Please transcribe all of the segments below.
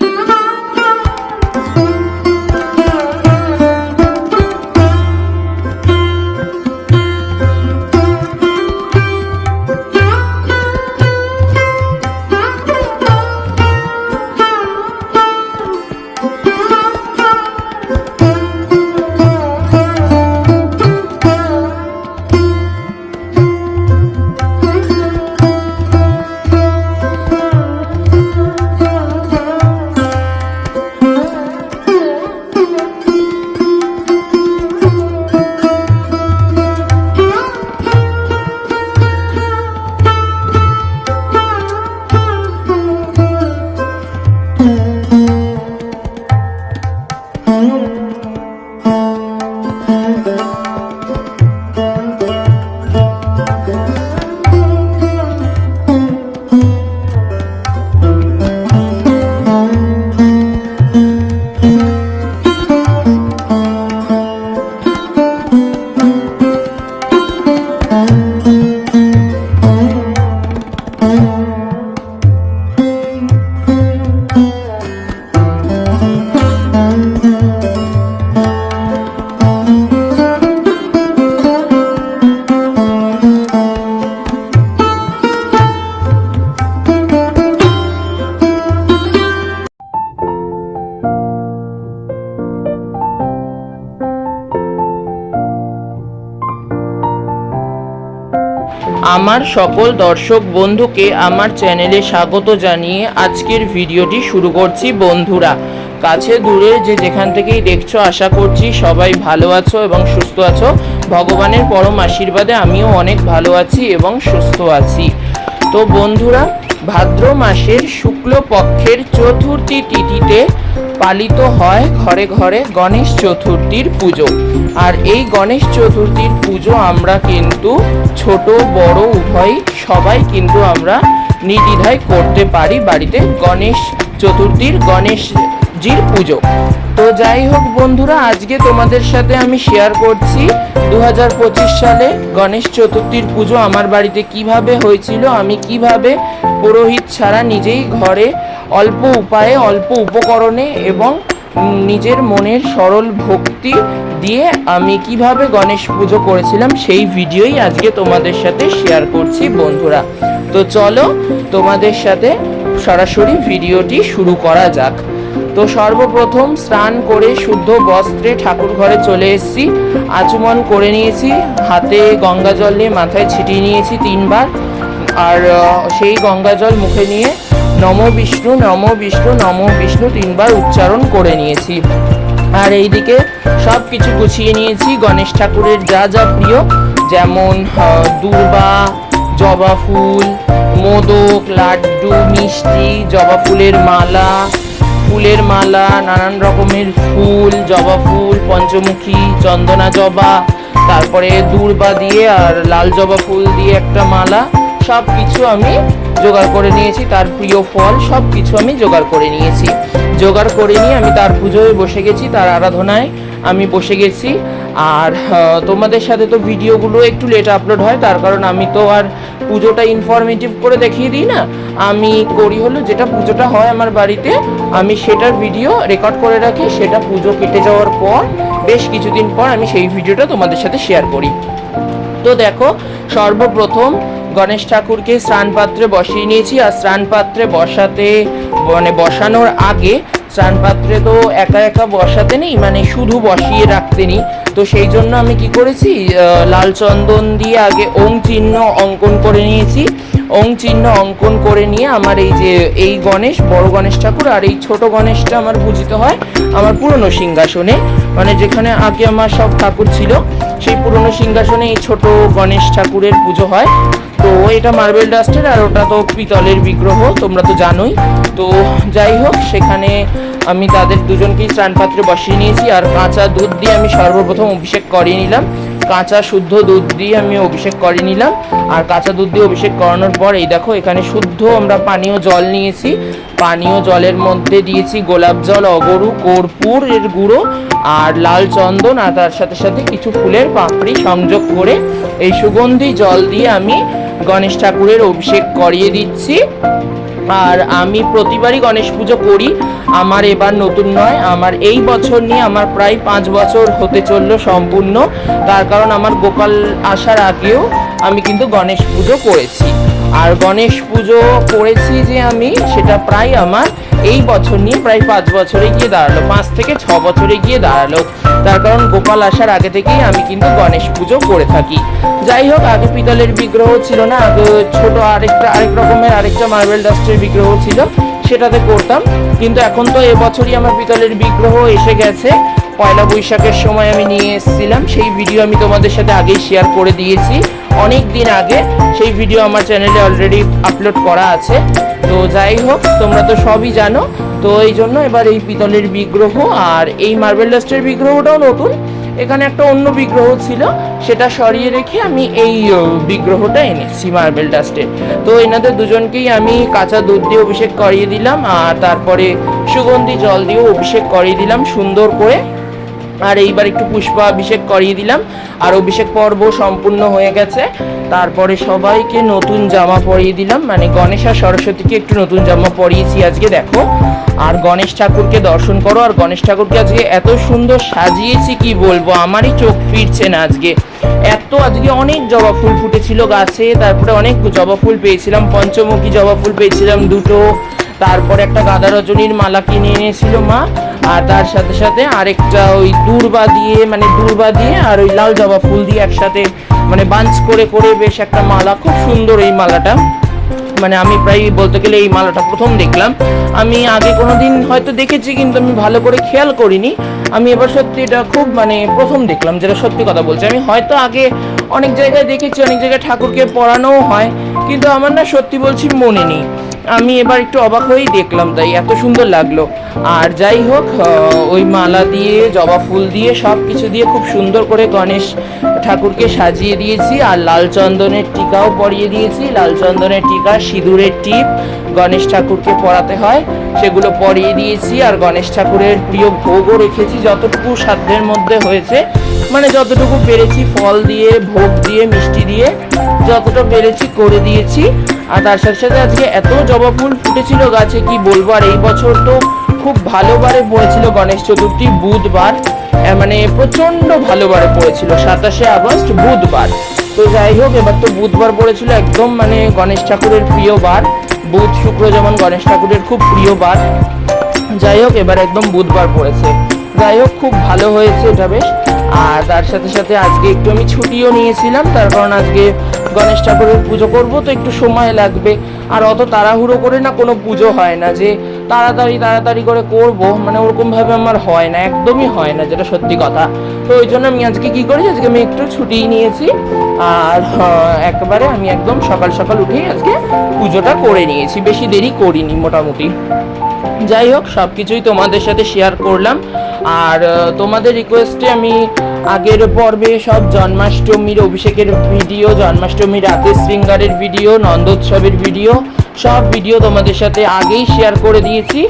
Mama. আমার সকল দর্শক বন্ধুকে আমার চ্যানেলে স্বাগত জানিয়ে আজকের ভিডিওটি শুরু করছি। বন্ধুরা, কাছে দূরে যে যেখান থেকেই দেখছ, আশা করছি সবাই ভালো আছো এবং সুস্থ আছো। ভগবানের পরম আশীর্বাদে আমিও অনেক ভালো আছি এবং সুস্থ আছি। তো বন্ধুরা, ভাদ্র মাসের শুক্লপক্ষের চতুর্থী তিথিতে পালিত হয় ঘরে ঘরে গণেশ চতুর্থীর পুজো। আর এই গণেশ চতুর্থীর পুজো আমরা কিন্তু ছোট, বড়, উভয় সবাই কিন্তু আমরা নির্দ্বিধায় করতে পারি বাড়িতে গণেশ চতুর্থীর গণেশজির পুজো। তো যাই হোক বন্ধুরা, আজকে তোমাদের সাথে আমি শেয়ার করছি দু হাজার পঁচিশ সালে গণেশ চতুর্থীর পুজো আমার বাড়িতে কীভাবে হয়েছিল, আমি কীভাবে পুরোহিত ছাড়া নিজেই ঘরে অল্প উপায়ে, অল্প উপকরণে এবং নিজের মনের সরল ভক্তি দিয়ে আমি কীভাবে গণেশ পুজো করেছিলাম সেই ভিডিওই আজকে তোমাদের সাথে শেয়ার করছি বন্ধুরা। তো চলো তোমাদের সাথে সরাসরি ভিডিওটি শুরু করা যাক। তো সর্বপ্রথম স্নান করে শুদ্ধ বস্ত্রে ঠাকুর ঘরে চলে এসেছি। আচমন করে নিয়েছি, হাতে গঙ্গা জল নিয়ে মাথায় ছিটিয়ে নিয়েছি তিনবার। আর সেই গঙ্গা জল মুখে নিয়ে নম বিষ্ণু নম বিষ্ণু নম বিষ্ণু তিনবার উচ্চারণ করে নিয়েছি। আর এইদিকে সব কিছু গুছিয়ে নিয়েছি, গণেশ ঠাকুরের যা যা প্রিয়, যেমন দুর্বা, জবা ফুল, মোদক, লাড্ডু, মিষ্টি, জবা ফুলের মালা ফুলের মালা, নানান রকমের ফুল, জবা ফুল, পঞ্চমুখী, চন্দনা জবা, তারপরে দূর্বা দিয়ে আর লাল জবা ফুল দিয়ে একটা মালা সব কিছু আমি জোগাড় করে নিয়েছি, তার প্রিয় ফল সব কিছু আমি জোগাড় করে নিয়েছি। জোগাড় করে নিয়ে আমি তার পুজোয় বসে গেছি, তার আরাধনায় আমি বসে গেছি। আর তোমাদের সাথে তো ভিডিওগুলো একটু লেট আপলোড হয়, তার কারণ আমি তো আর পুজোটা ইনফরমেটিভ করে দেখিয়ে দিই না। আমি করি হলো যেটা পুজোটা হয় আমার বাড়িতে, আমি সেটার ভিডিও রেকর্ড করে রাখি, সেটা পুজো কেটে যাওয়ার পর, বেশ কিছুদিন পর আমি সেই ভিডিওটা তোমাদের সাথে শেয়ার করি। তো দেখো, সর্বপ্রথম গণেশ ঠাকুরকে স্নান পাত্রে বসিয়ে নিয়েছি, আর স্নান পাত্রে বসাতে মানে বসানোর আগে স্নান পাত্রে তো একা একা বসাতে নেই মানে শুধু বসিয়ে রাখতে নেই। তো সেই জন্য আমি কি করেছি? লাল চন্দন দিয়ে আগে ওং চিহ্ন অঙ্কন করে নিয়েছি। ওং চিহ্ন অঙ্কন করে নিয়ে আমার এই যে, এই গণেশ, বড় গণেশ ঠাকুর আর এই ছোট গণেশটা আমার পূজিত হয় আমার পুরনো সিংহাসনে। মানে যেখানে আগে আমার সব ঠাকুর ছিল, সেই পুরনো সিংহাসনে এই ছোট গণেশ ঠাকুরের পুজো হয়। তো এটা মার্বেল ডাস্টের আর ওটা তো পিতলের বিগ্রহ, তোমরা তো জানোই। তো যাই হোক, সেখানে আমি তাদের দুজনকেই স্নান পাত্রে বসিয়ে নিয়েছি, আর কাঁচা দুধ দিয়ে আমি সর্বপ্রথম অভিষেক করিয়ে নিলাম। কাঁচা শুদ্ধ দুধ দিয়ে আমি অভিষেক করে নিলাম, আর কাঁচা দুধ দিয়ে অভিষেক করানোর পর এই দেখো, এখানে শুদ্ধ আমরা পানীয় জল নিয়েছি। পানীয় জলের মধ্যে দিয়েছি গোলাপ জল, অগরু, কর্পূর এর গুঁড়ো, আর লাল চন্দন, আর তার সাথে সাথে কিছু ফুলের পাপড়ি সংযোগ করে এই সুগন্ধি জল দিয়ে আমি গণেশ ঠাকুরের অভিষেক করিয়ে দিচ্ছি। আর আমি প্রতিবারই গণেশ পুজো করি। আমার এবার নতুন নয়, আমার এই বছর নিয়ে আমার প্রায় পাঁচ বছর হতে চলল সম্পূর্ণ। তার কারণ আমার গোপাল আসার আগেও আমি কিন্তু গণেশ পুজো করেছি। আর গণেশ পুজো করেছি যে আমি, সেটা প্রায় আমার এই বছর নিয়ে প্রায় পাঁচ বছরে গিয়ে দাঁড়াল, পাঁচ থেকে ছ বছরে গিয়ে দাঁড়াল। তার কারণ গোপাল আসার আগে থেকেই আমি কিন্তু গণেশ পুজো করে থাকি। যাই হোক, আগে পিতলের বিগ্রহ ছিল না, আগে ছোট আরেকটা, আরেক রকমের আরেকটা মার্বেল ডাস্টের বিগ্রহ ছিল, সেটাতে করতাম। কিন্তু এখন তো এবছরই আমার পিতলের বিগ্রহ এসে গেছে। পয়লা বৈশাখের সময় আমি নিয়ে এসেছিলাম। সেই ভিডিও আমি তোমাদের সাথে আগেই শেয়ার করে দিয়েছি। অনেক দিন আগে সেই ভিডিও আমার চ্যানেলে অলরেডি আপলোড করা আছে। তো যাই হোক, তোমরা তো সবই জানো। তো এই জন্য এবার এই পিতলের বিগ্রহ আর এই মার্বেল ডাস্টের বিগ্রহটাও নতুন। এখানে একটা অন্য বিগ্রহ ছিল, সেটা সরিয়ে রেখে আমি এই বিগ্রহটা এনেছি মার্বেল ডাস্টের তো এনাদের দুজনকেই আমি কাঁচা দুধ দিয়ে অভিষেক করিয়ে দিলাম, আর তারপরে সুগন্ধি জল দিয়েও অভিষেক করিয়ে দিলাম সুন্দর করে। আর এইবার একটু পুষ্পাভিষেক করিয়ে দিলাম। আর অভিষেক পর্ব সম্পূর্ণ হয়ে গেছে। তারপরে সবাইকে নতুন জামা পরিয়ে দিলাম। মানে গণেশ আর সরস্বতীকে একটু নতুন জামা পরিয়েছি আজকে, দেখো। আর গণেশ ঠাকুরকে দর্শন করো। আর গণেশ ঠাকুরকে আজকে এত সুন্দর সাজিয়েছি, কি বলব? আমারই চোখ ফিরছে না আজকে। এত আজকে অনেক জবা ফুল ফুটেছিল গাছে। তারপরে অনেক জবা ফুল পেয়েছিলাম। পঞ্চমুখী জবা ফুল পেয়েছিলাম দুটো। তারপরে একটা গাঁদা রজনীর মালা কিনে এনেছিল মা। আর তার সাথে সাথে আরেকটা ওই দূর্বা দিয়ে মানে দূর্বা দিয়ে আর ওই লাল জবা ফুল দিয়ে একসাথে মানে বাঞ্চ করে করে বেশ একটা মালা। খুব সুন্দর এই মালাটা। মানে আমি প্রায় বলতে গেলে এই মালাটা প্রথম দেখলাম। আমি আগে কোনোদিন হয়তো দেখেছি, কিন্তু আমি ভালো করে খেয়াল করিনি। আমি এবার সত্যি এটা খুব মানে প্রথম দেখলাম যেটা সত্যি কথা বলছি। আমি হয়তো আগে অনেক জায়গায় দেখেছি, অনেক জায়গায় ঠাকুরকে পড়ানোও হয়, কিন্তু আমার না সত্যি বলছি মনে নেই। আমি এবার একটু অবাক হয়েই দেখলাম তাই এত সুন্দর লাগল। আর যাই হোক ওই মালা দিয়ে, জবা ফুল দিয়ে, সব কিছু দিয়ে খুব সুন্দর করে গণেশ ঠাকুরকে সাজিয়ে দিয়েছি। আর লাল চন্দনের টিকাও পরিয়ে দিয়েছি। লাল চন্দনের টিকা, সিঁদুরের টিপ গণেশ ঠাকুরকে পরাতে হয়, সেগুলো পরিয়ে দিয়েছি। আর গণেশ ঠাকুরের প্রিয় ভোগও রেখেছি, যতটুকু সাধ্যের মধ্যে হয়েছে। মানে যতটুকু পেরেছি, ফল দিয়ে, ভোগ দিয়ে, মিষ্টি দিয়ে, যতটা পেরেছি করে দিয়েছি। আর তার সাথে সাথে আজকে এত জবা ফুল ফুটেছিল গাছে, কি বলব? আর এই বছর তো খুব ভালোবারে পড়েছিল গণেশ চতুর্থী বুধবার। মানে প্রচণ্ড ভালোবারে পড়েছিল, সাতাশে আগস্ট, বুধবার। তো যাই হোক, এবার তো বুধবার পড়েছিল একদম মানে গণেশ ঠাকুরের প্রিয় বার। বুধ, শুক্র যেমন গণেশ ঠাকুরের খুব প্রিয় বার। যাই হোক, এবার একদম বুধবার পড়েছে। যাই হোক, খুব ভালো হয়েছে এটা বেশ। আর তার সাথে সাথে আজকে একটু আমি ছুটিও নিয়েছিলাম, তার কারণ আজকে গণেশ ঠাকুরের পুজো করব তো একটু সময় লাগবে। আর অত তাড়াহুড়ো করে না কোনো পুজো হয় না যে তাড়াতাড়ি তাড়াতাড়ি করে করব মানে ওরকম ভাবে আমার হয় না একদমই হয় না যেটা সত্যি কথা। তো ওই জন্য আমি আজকে কি করেছি আজকে আমি একটু ছুটি নিয়েছি আর হ্যাঁ, একবারে আমি একদম সকাল সকাল উঠেই আজকে পুজোটা করে নিয়েছি বেশি দেরি করিনি মোটামুটি। যাই হোক সব কিছুই তোমাদের সাথে শেয়ার করলাম। আর তোমাদের রিকোয়েস্টে আমি আগের পর্বে সব জন্মাষ্টমীর অভিষেকের ভিডিও জন্মাষ্টমীর রাতের শৃঙ্গারের ভিডিও নন্দোৎসবের ভিডিও সব ভিডিও তোমাদের সাথে আগেই শেয়ার করে দিয়েছি।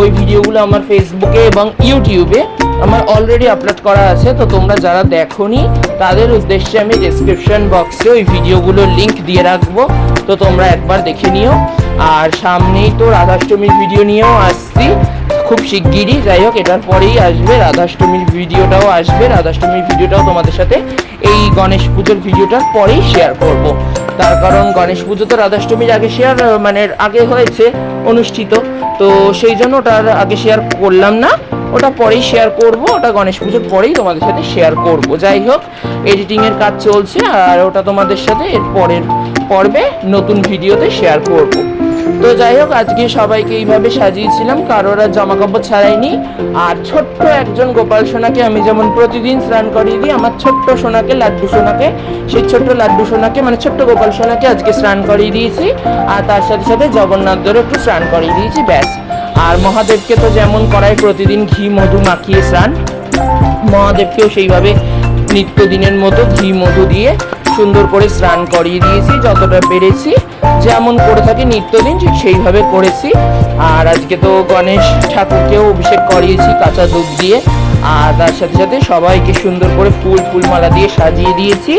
ওই ভিডিওগুলো আমার ফেসবুকে এবং ইউটিউবে আমার অলরেডি আপলোড করা আছে, তো তোমরা যারা দেখোনি, তাদের উদ্দেশ্যে আমি ডেসক্রিপশন বক্সে ওই ভিডিওগুলোর লিঙ্ক দিয়ে রাখব, তো তোমরা একবার দেখে নিও। আর সামনেই তো রাধাষ্টমীর ভিডিও নিয়েও আসছি। খুব শিগগিরই। যাই হোক, এটার পরেই আসবে রাধাষ্টমীর ভিডিওটাও আসবে। রাধাষ্টমীর ভিডিওটাও তোমাদের সাথে এই গণেশ পুজোর ভিডিওটার পরেই শেয়ার করব। তার কারণ গণেশ পুজো তো রাধাষ্টমীর আগে শেয়ার মানে আগে হয়েছে, অনুষ্ঠিত। তো সেই জন্য ওটার আগে শেয়ার করলাম না। ওটা পরেই শেয়ার করব। ওটা গণেশ পুজোর পরেই তোমাদের সাথে শেয়ার করব। যাই হোক এডিটিংয়ের কাজ চলছে। আর ওটা তোমাদের সাথে এর পরের পর্বে নতুন ভিডিওতে শেয়ার করব। তো যাই হোক, আজকে সবাইকে এইভাবে সাজিয়েছিলাম, কারোর আর জামা কাপড় ছাড়াইনি। আর ছোট্ট একজন গোপাল সোনাকে আমি যেমন প্রতিদিন স্নান করিয়ে দিই, আমার ছোট্ট সোনাকে, লাড্ডু সোনাকে, সেই ছোট্ট লাড্ডু সোনাকে মানে ছোট্ট গোপাল সোনাকে আজকে স্নান করিয়ে দিয়েছি। আর তার সাথে সাথে জগন্নাথদেরও একটু স্নান করিয়ে দিয়েছি, ব্যাস। আর মহাদেবকে তো যেমন করায় প্রতিদিন ঘি, মধু মাখিয়ে স্নান, মহাদেবকেও সেইভাবে নিত্যদিনের মতো ঘি, মধু দিয়ে সুন্দর করে স্নান করিয়ে দিয়েছি, যতটা পেরেছি। যেমন করে থাকি নিত্যদিন, ঠিক সেইভাবে করেছি। আর আজকে তো গণেশ ঠাকুরকেও অভিষেক করিয়েছি কাঁচা দুধ দিয়ে। আর তার সাথে সাথে সবাইকে সুন্দর করে ফুল ফুলমালা দিয়ে সাজিয়ে দিয়েছি।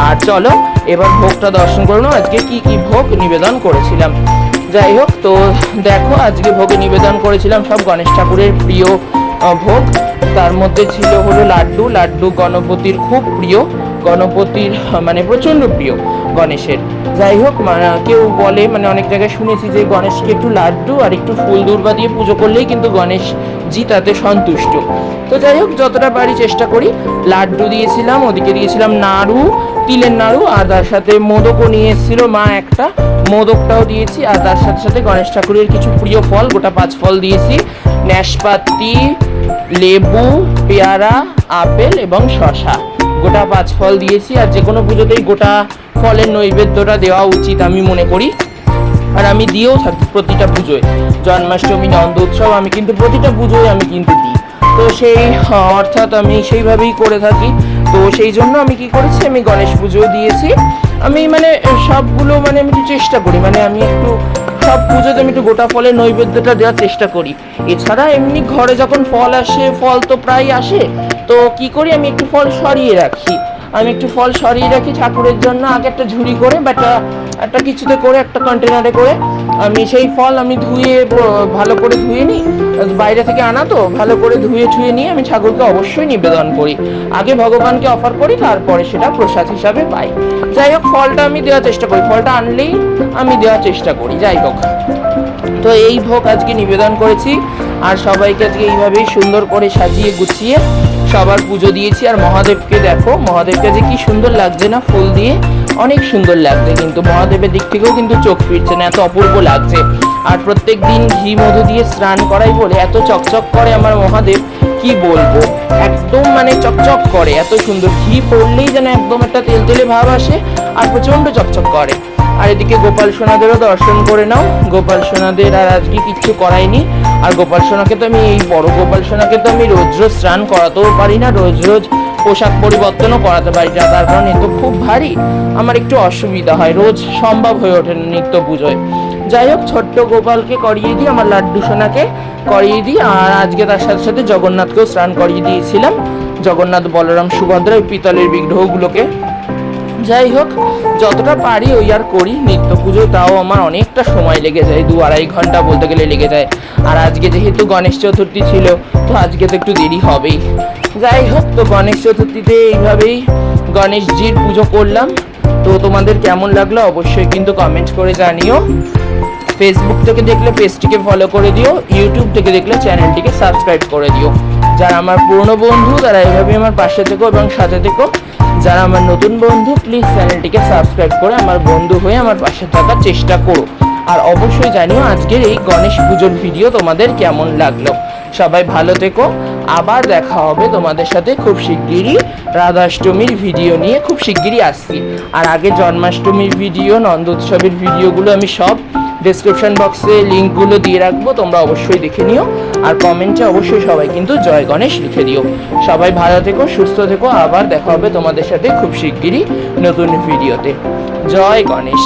আর চলো, এবার ভোগটা দর্শন করে নাও। আজকে কি কি ভোগ নিবেদন করেছিলাম। যাই হোক, তো দেখো, আজকে ভোগে নিবেদন করেছিলাম সব গণেশ ঠাকুরের প্রিয় ভোগ। তার মধ্যে ছিল হলো লাড্ডু। লাড্ডু গণপতির খুব প্রিয়। গণপতির মানে প্রচণ্ড প্রিয় গণেশের। যাই হোক কেউ বলে মানে অনেক জায়গায় শুনেছি যে গণেশকে একটু লাড্ডু আর একটু ফুল দূর্বা দিয়ে পুজো করলেই কিন্তু গণেশজি তাতে সন্তুষ্ট। তো যাই হোক, যতটা পারি চেষ্টা করি। লাড্ডু দিয়েছিলাম, ওদিকে দিয়েছিলাম নাড়ু, তিলের নাড়ু, আর তার সাথে মোদকও নিয়ে এসেছিল মা একটা। মোদকটাও দিয়েছি, আর তার সাথে সাথে গণেশ ঠাকুরের কিছু প্রিয় ফল, গোটা পাঁচ ফল দিয়েছি। ন্যাশপাতি লেবু, পেয়ারা, আপেল এবং শশা গোটা পাঁচ ফল দিয়েছি আর যে কোনো পুজোতেই গোটা ফলের নৈবেদ্যটা দেওয়া উচিত আমি মনে করি। আর আমি দিয়েও থাকি প্রতিটা পুজোয়। জন্মাষ্টমী নন্দ উৎসব আমি কিন্তু প্রতিটা পুজোয় আমি কিন্তু দিই। তো সেই আহ, অর্থাৎ আমি সেইভাবেই করে থাকি। তো সেই জন্য আমি কি করেছি আমি গণেশ পুজোও দিয়েছি। আমি মানে সবগুলো মানে আমি একটু চেষ্টা করি মানে আমি একটু সব পুজোতে আমি একটু গোটা ফলের নৈবেদ্যটা দেওয়ার চেষ্টা করি। এছাড়া এমনি ঘরে যখন ফল আসে ফল তো প্রায় আসে তো কি করি, আমি একটু ফল সরিয়ে রাখি। আমি একটু ফল সরিয়ে রাখি ঠাকুরের জন্য, আগে একটা ঝুড়ি করে বা একটা একটা কিছুতে করে, একটা কন্টেনারে করে। আমি সেই ফল আমি ধুয়ে ভালো করে ধুয়ে নিই। বাইরে থেকে আনা তো, ভালো করে ধুয়ে ঠুয়ে নিয়ে আমি ঠাকুরকে অবশ্যই নিবেদন করি। আগে ভগবানকে অফার করি, তারপরে সেটা প্রসাদ হিসাবে পাই। যাই হোক, ফলটা আমি দেওয়ার চেষ্টা করি। ফলটা আনলেই আমি দেওয়ার চেষ্টা করি, যাই হোক। তো এই ভোগ আজকে নিবেদন করেছি, আর সবাইকে আজকে এইভাবেই সুন্দর করে সাজিয়ে গুছিয়ে সবার পুজো দিয়েছি আর মহাদেবকে দেখো, মহাদেবকে যে কি সুন্দর লাগছে না, ফুল দিয়ে অনেক সুন্দর লাগছে কিন্তু মহাদেবের দিক থেকেও কিন্তু চোখ ফিরছে না, এত অপূর্ব লাগছে। আর প্রত্যেক দিন ঘি, মধু দিয়ে স্নান করাই বলে এত চকচক করে আমার মহাদেব, কি বলব? একদম মানে চকচক করে, এত সুন্দর। ঘি পড়লেই যেন একদম একটা তেল তেলে ভাব আসে আর প্রচণ্ড চকচক করে। আর এদিকে গোপাল সোনাদেরও দর্শন করে নাও। গোপাল সোনাদের আর আজকে কিচ্ছু করাইনি আর গোপাল সোনাকে তো আমি এই বড় গোপাল সোনাকে তো আমি রোজ রোজ স্নান করাতেও পারি না, রোজ রোজ পোশাক পরিবর্তনও করাতে পারি না, তার কারণ এ তো খুব ভারী। আমার একটু অসুবিধা হয়, রোজ সম্ভব হয়ে ওঠে না নিত্য পুজোয়। যাই হোক, ছোট্ট গোপালকে করিয়ে দিই আমার লাড্ডু সোনাকে করিয়ে দিই আর আজকে তার সাথে সাথে জগন্নাথকেও স্নান করিয়ে দিয়েছিলাম। জগন্নাথ বলরাম সুভদ্রা ওই পিতলের বিগ্রহগুলোকে যাই হোক, যতটা পারি ওই আর করি। নিত্য পুজো তাও আমার অনেকটা সময় লেগে যায়, দু আড়াই ঘণ্টা বলতে গেলে লেগে যায়। আর আজকে যেহেতু গণেশ চতুর্থী ছিল, তো আজকে তো একটু দেরি হবেই। যাই হোক, তো গণেশ চতুর্থীতে এইভাবেই গণেশজির পুজো করলাম। তো তোমাদের কেমন লাগল অবশ্যই কিন্তু কমেন্ট করে জানিও। ফেসবুক থেকে দেখলে পেজটিকে ফলো করে দিও ইউটিউব থেকে দেখলে চ্যানেলটিকে সাবস্ক্রাইব করে দিও। যারা আমার পুরনো বন্ধু, তারা এভাবে আমার পাশে থেকো এবং সাথে থেকো। যারা আমার নতুন বন্ধু প্লিজ চ্যানেলটিকে সাবস্ক্রাইব করে আমার বন্ধু হয়ে আমার পাশে থাকার চেষ্টা করো। আর অবশ্যই জানিও আজকের এই গণেশ পুজোর ভিডিও তোমাদের কেমন লাগল। সবাই ভালো থেকো। আবার দেখা হবে তোমাদের সাথে খুব শিগগিরই রাধাষ্টমীর ভিডিও নিয়ে। খুব শিগগিরই আসছি। আর আগে জন্মাষ্টমীর ভিডিও নন্দ নন্দোৎসবের ভিডিওগুলো আমি সব ডেসক্রিপশন বক্সে লিঙ্কগুলো দিয়ে রাখব, তোমরা অবশ্যই দেখে নিও। আর কমেন্টে অবশ্যই সবাই কিন্তু জয় গণেশ লিখে দিও। সবাই ভালো থেকো, সুস্থ থেকো, আবার দেখা হবে তোমাদের সাথে খুব শিগগিরই নতুন ভিডিওতে। জয় গণেশ।